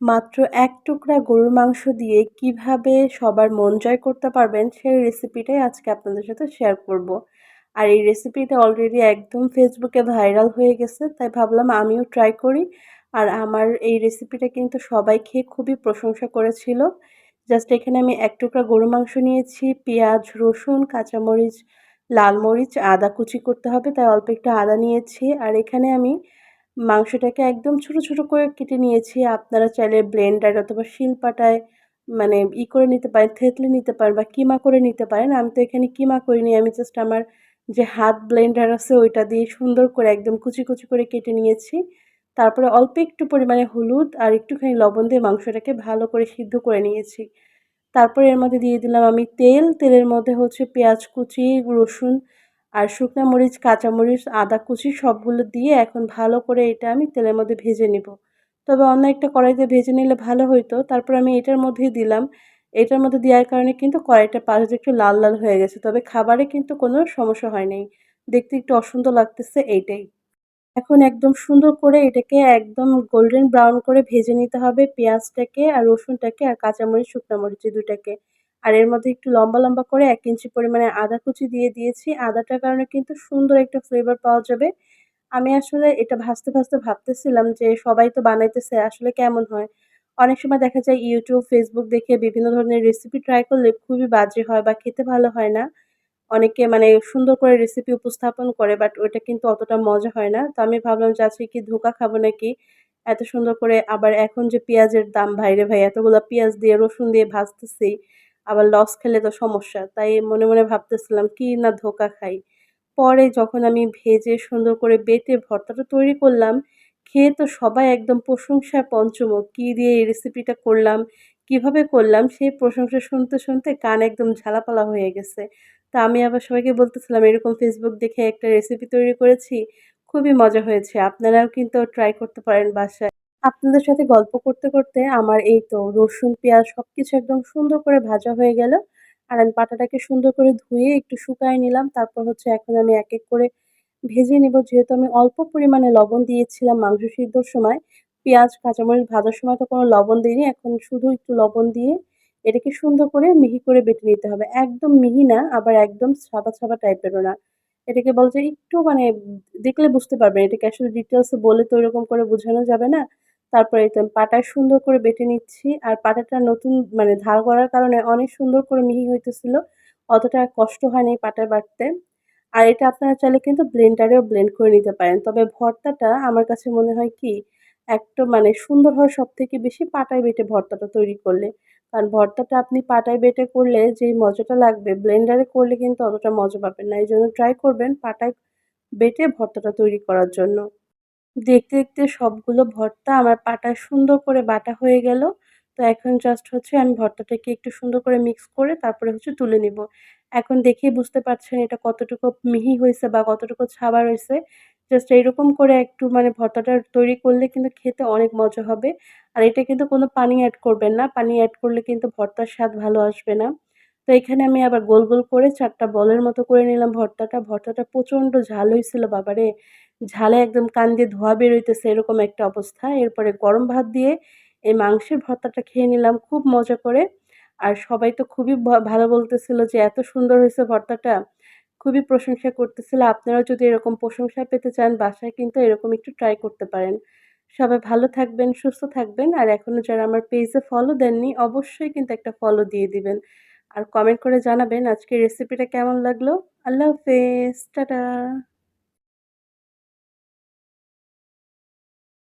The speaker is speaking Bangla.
মাত্র এক টুকরা গরুর মাংস দিয়ে কীভাবে সবার মন জয় করতে পারবেন, সেই রেসিপিটাই আজকে আপনাদের সাথে শেয়ার করব। আর এই রেসিপিটা অলরেডি একদম ফেসবুকে ভাইরাল হয়ে গেছে, তাই ভাবলাম আমিও ট্রাই করি। আর আমার এই রেসিপিটা কিন্তু সবাই খেয়ে খুবই প্রশংসা করেছিল। জাস্ট এখানে আমি এক টুকরা গরু মাংস নিয়েছি, পেঁয়াজ, রসুন, কাঁচামরিচ, লাল মরিচ, আদা কুচি করতে হবে, তাই অল্প একটু আদা নিয়েছি। আর এখানে আমি মাংসটাকে একদম ছোট ছোট করে কেটে নিয়েছি। আপনারা চাইলে ব্লেন্ডার অথবা শিলপাটায় মানে ই করে নিতে পারেন, থেতলে নিতে পারেন বা কিমা করে নিতে পারেন। আমি তো এখানে কিমা করিনি, আমি জাস্ট আমার যে হাত ব্লেন্ডার আছে ওইটা দিয়ে সুন্দর করে একদম কুচি কুচি করে কেটে নিয়েছি। তারপরে অল্প একটু পরিমাণে হলুদ আর একটুখানি লবণ দিয়ে মাংসটাকে ভালো করে সিদ্ধ করে নিয়েছি। তারপরে এর মধ্যে দিয়ে দিলাম আমি তেল। তেলের মধ্যে হচ্ছে পেঁয়াজ কুচি, রসুন আর শুকনো মরিচ কাঁচামরিচ আদা কুচি সবগুলো দিয়ে এখন ভালো করে এটা আমি তেলের মধ্যে ভেজে নিব। তবে অন্য একটা কড়াইতে ভেজে নিলে ভালো হইতো। তারপর আমি এটার মধ্যেই দিলাম। এটার মধ্যে দেওয়ার কারণে কিন্তু কড়াইটা পাশ একটু লাল লাল হয়ে গেছে। তবে খাবারে কিন্তু কোনো সমস্যা হয় নাই। দেখতে একটু অসুন্দর লাগতেছে এইটাই। এখন একদম সুন্দর করে এটাকে একদম গোল্ডেন ব্রাউন করে ভেজে নিতে হবে। পেঁয়াজটাকে আর রসুনটাকে আর কাঁচামরিচ শুকনো মরিচ দুটাকে আর এর মধ্যে একটু লম্বা লম্বা করে এক ইঞ্চি পরিমাণে আদা কুচি দিয়ে দিয়েছি। আদাটার কারণে কিন্তু সুন্দর একটা ফ্লেভার পাওয়া যাবে। আমি আসলে এটা ভাজতে ভাজতে ভাবতেছিলাম যে সবাই তো বানাইতেছে, আসলে কেমন হয়? অনেক সময় দেখা যায় ইউটিউব ফেসবুক দেখে বিভিন্ন ধরনের রেসিপি ট্রাই করলে খুবই বাজে হয় বা খেতে ভালো হয় না। অনেকে মানে সুন্দর করে রেসিপি উপস্থাপন করে বাট ওইটা কিন্তু অতটা মজা হয় না। তো আমি ভাবলাম যে আজকে কি ধোকা খাব নাকি? এত সুন্দর করে আবার এখন যে পেঁয়াজের দাম, ভাইরে ভাই, এতগুলো পেঁয়াজ দিয়ে রসুন দিয়ে ভাজতেছি। আবার লস খেলে তো সমস্যা। তাই মনে মনে ভাবতেছিলাম, কি না ধোকা খাই। পরে যখন আমি ভেজে সুন্দর করে বেটে ভর্তাটা তৈরি করলাম, খেয়ে তো সবাই একদম প্রশংসায় পঞ্চমুখ। কী দিয়ে এই রেসিপিটা করলাম, কীভাবে করলাম, সেই প্রশংসা শুনতে শুনতে কান একদম ঝালাপালা হয়ে গেছে। তা আমি আবার সবাইকে বলতেছিলাম, এরকম ফেসবুক দেখে একটা রেসিপি তৈরি করেছি, খুবই মজা হয়েছে। আপনারাও কিন্তু ট্রাই করতে পারেন বাসায়। আপনাদের সাথে গল্প করতে করতে আমার এই তো রসুন, পেঁয়াজ সব কিছু একদম সুন্দর করে ভাজা হয়ে গেল। আর আমি পাটাটাকে সুন্দর করে ধুয়ে একটু শুকায় নিলাম। তারপর হচ্ছে এখন আমি এক এক করে ভেজে নিব। যেহেতু আমি অল্প পরিমাণে লবণ দিয়েছিলাম মাংস সিদ্ধর সময়, পেঁয়াজ, কাঁচামরিচ ভাজার সময় তো কোনো লবণ দিইনি। এখন শুধু একটু লবণ দিয়ে এটাকে সুন্দর করে মিহি করে বেটে নিতে হবে। একদম মিহি না, আবার একদম ছাবা ছাবা টাইপেরও না। এটাকে বলছে একটু মানে দেখলে বুঝতে পারবেন। এটাকে আসলে ডিটেলসে বলে তো এরকম করে বোঝানো যাবে না। তারপরে তো পাটায় সুন্দর করে বেটে নিচ্ছি, আর পাটাটা নতুন মানে ধার করার কারণে অনেক সুন্দর করে মিহি হইতেছিল, অতটা কষ্ট হয়নি পাটায় বাটতে। আর এটা আপনারা চাইলে কিন্তু ব্লেন্ডারেও ব্লেন্ড করে নিতে পারেন, তবে ভর্তাটা আমার কাছে মনে হয় কি, একটু মানে সুন্দর হয় সব থেকে বেশি পাটায় বেটে ভর্তাটা তৈরি করলে। কারণ ভর্তাটা আপনি পাটায় বেটে করলে যেই মজাটা লাগবে, ব্লেন্ডারে করলে কিন্তু অতটা মজা পাবেন না। এই জন্য ট্রাই করবেন পাটায় বেটে ভর্তাটা তৈরি করার জন্য। দেখতে দেখতে সবগুলো ভর্তা, আমার পাটায় সুন্দর করে বাটা হয়ে গেল। তো এখন জাস্ট হচ্ছে আমি ভর্তাটাকে একটু সুন্দর করে মিক্স করে তারপরে হচ্ছে তুলে নিব। এখন দেখেই বুঝতে পারছেন এটা কতটুকু মিহি হয়েছে বা কতটুকু ছাবার হয়েছে জাস্ট এইরকম করে একটু মানে ভর্তাটা তৈরি করলে কিন্তু খেতে অনেক মজা হবে। আর এটা কিন্তু কোনো পানি অ্যাড করবেন না। পানি অ্যাড করলে কিন্তু ভর্তার স্বাদ ভালো আসবে না। তো এখানে আমি আবার গোল গোল করে চারটা বলের মতো করে নিলাম ভর্তাটা। ভর্তাটা প্রচণ্ড ঝাল হয়েছিল বাবারে। ঝালে একদম কান দিয়ে ধোয়া বেরোইতেছে এরকম একটা অবস্থা। এরপরে গরম ভাত দিয়ে এই মাংসের ভর্তাটা খেয়ে নিলাম, খুব মজা করে। আর সবাই তো খুবই ভালো বলতেছিল যে, এত সুন্দর হয়েছে ভর্তাটা। খুবই প্রশংসা করতেছিল। আপনারাও যদি এরকম প্রশংসা পেতে চান, বাসায় কিন্তু এরকম একটু ট্রাই করতে পারেন। সবাই ভালো থাকবেন, সুস্থ থাকবেন। আর এখনও যারা আমার পেজে ফলো দেননি, অবশ্যই কিন্তু একটা ফলো দিয়ে দিবেন। আর কমেন্ট করে জানাবেন আজকে রেসিপিটা কেমন লাগল। আল্লাহ হাফেজ। টাটা।